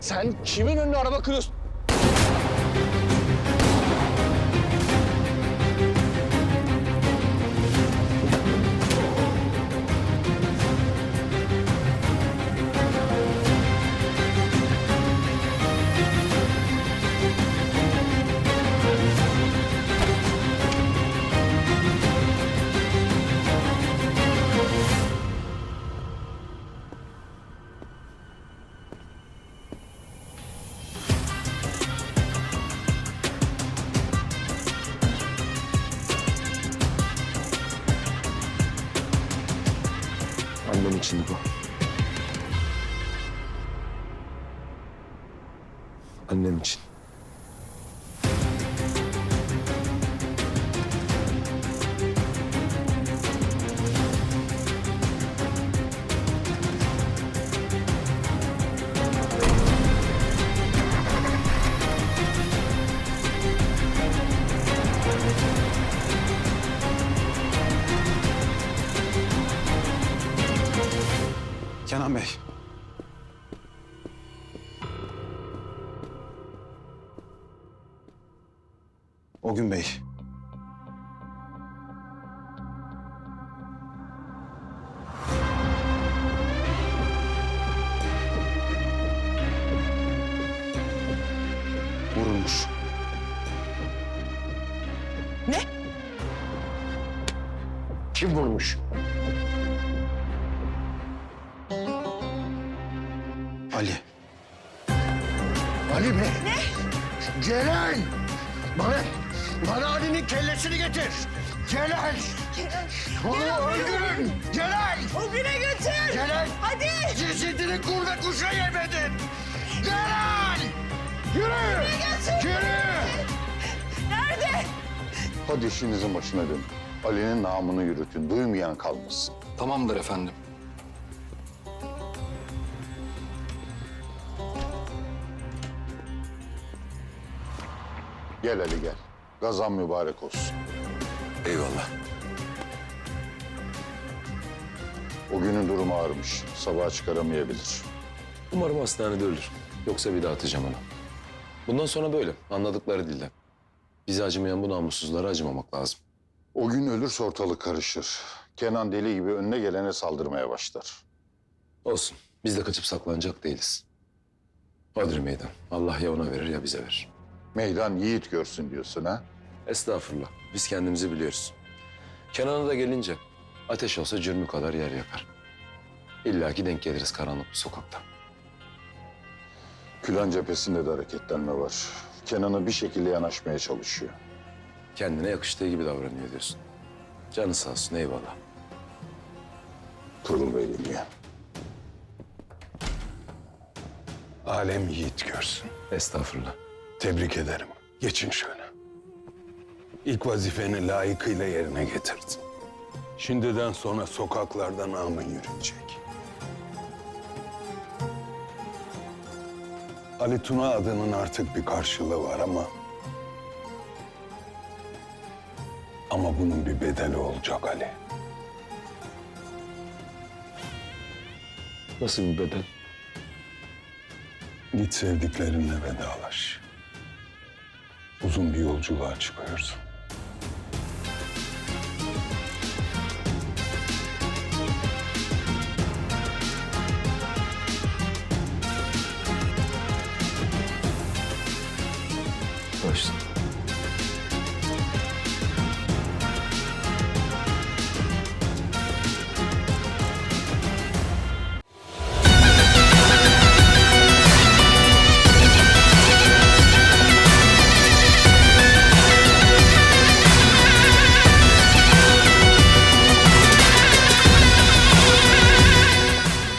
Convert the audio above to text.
Sen kimin önüne araba kırıyorsun? Annem için bu. Annem için. Kenan Bey. O gün Bey. Vurulmuş. Kim vurmuş? Ali. Ali mi? Ne? Celal! Bana, bana Ali'nin kellesini getir. Celal! Onu öldürün! Celal! O güne götür. Celal! Hadi. Cesedini kurda kuşa yemedin! Celal! Yürü! Yürü! Nerede? Hadi işinizin başına dönün. Ali'nin namını yürütün. Duymayan kalmasın. Tamamdır efendim. Gel Ali gel. Gazan mübarek olsun. Eyvallah. O günün durumu ağırmış. Sabaha çıkaramayabilir. Umarım hastanede ölür. Yoksa bir daha atacağım onu. Bundan sonra böyle. Anladıkları dilden. Bize acımayan bu namussuzlara acımamak lazım. O gün ölürse ortalık karışır. Kenan deli gibi önüne gelene saldırmaya başlar. Olsun. Biz de kaçıp saklanacak değiliz. Hodri meydan. Allah ya ona verir ya bize verir. Meydan yiğit görsün diyorsun ha? Estağfurullah. Biz kendimizi biliyoruz. Kenan'a da gelince ateş olsa cürmü kadar yer yakar. İlla ki denk geliriz karanlık bir sokakta. Külan cephesinde de hareketlenme var. Kenan'a bir şekilde yanaşmaya çalışıyor. Kendine yakıştığı gibi davranıyor diyorsun. Canı sağ olsun eyvallah. Turul Bey dinliyor. Alem yiğit görsün. Estağfurullah. Tebrik ederim. Geçin şöyle. İlk vazifeni layıkıyla yerine getirdin. Şimdiden sonra sokaklarda namın yürüyecek. Ali Tuna adının artık bir karşılığı var ama... Ama bunun bir bedeli olacak Ali. Nasıl bir bedel? Git sevdiklerinle vedalaş. Uzun bir yolculuğa çıkıyorsun.